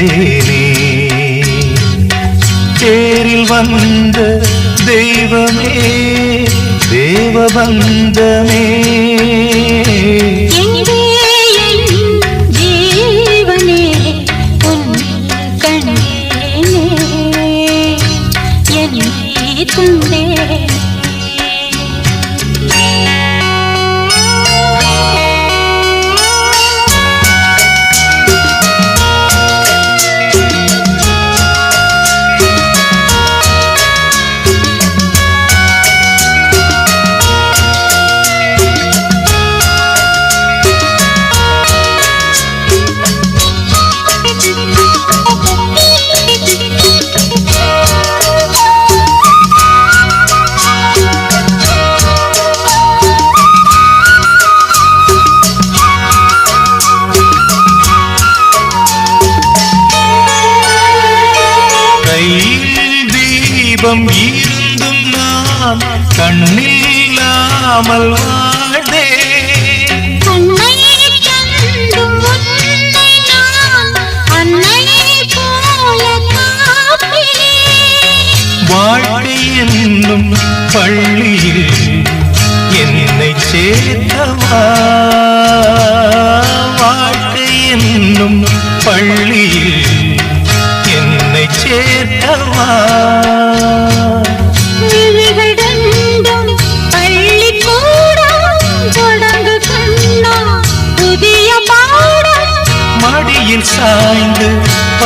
வந்தேனே தேரில் வந்த தெய்வமே தேவபந்தமே மறக்காமல் வாழ்ந்தே. வாழ்க்கை என்னும் பள்ளியில் என்னை சேர்த்தவா? வாழ்க்கை என்னும் பள்ளியில் என்னை சேர்த்தவா?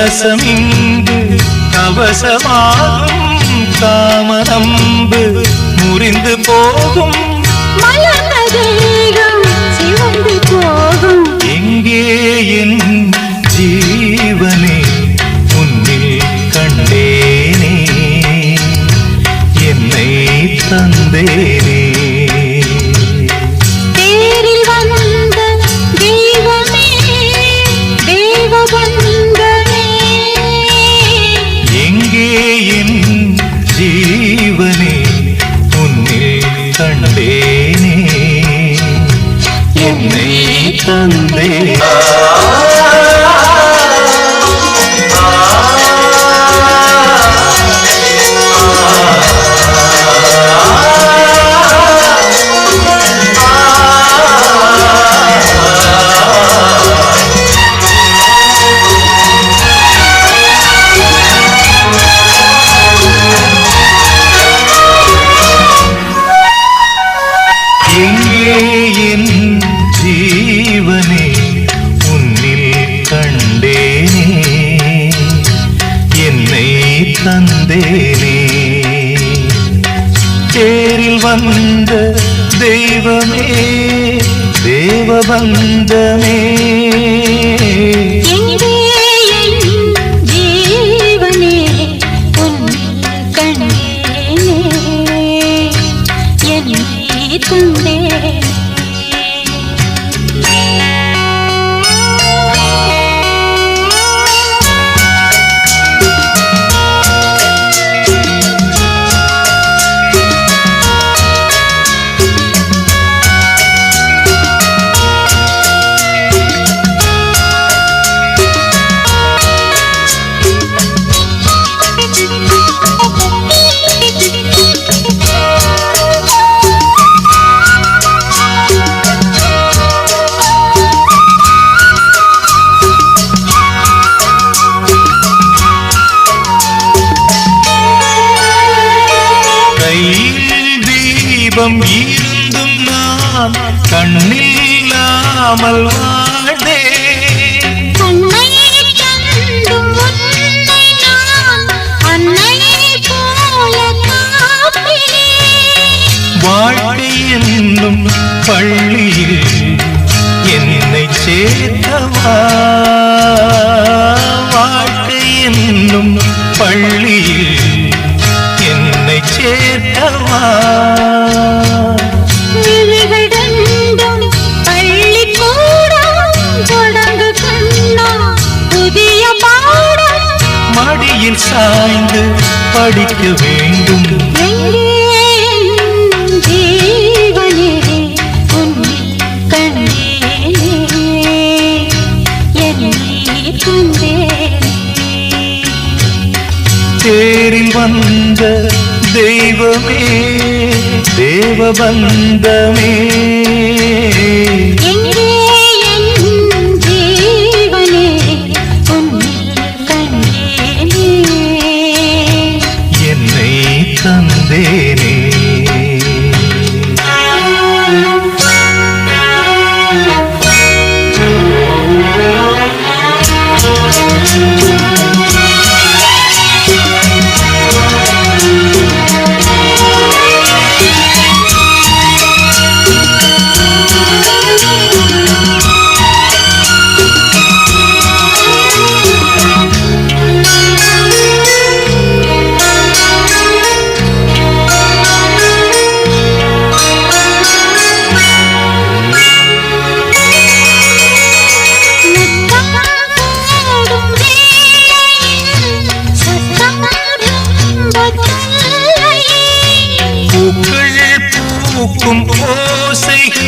கலசம் இங்கு கவசமாகும் காமநம்பு முறிந்து போகும். சிவந்து போகும். எங்கே என் ஜீவனே ചേരിൽ വന്ന ദൈവമേ ദേവബന്ധമേ. കണ്ണേ കണ്ണേ போல காப்பேன் வாழ்க்கை என்னும் பள்ளியில் என்னை சேர்த்தவா? மடியில் சாய்ந்து படிக்க வேண்டும். தேரில் வந்த தெய்வமே தேவபந்தமே దేనే கேட்கும் ஓசைகள்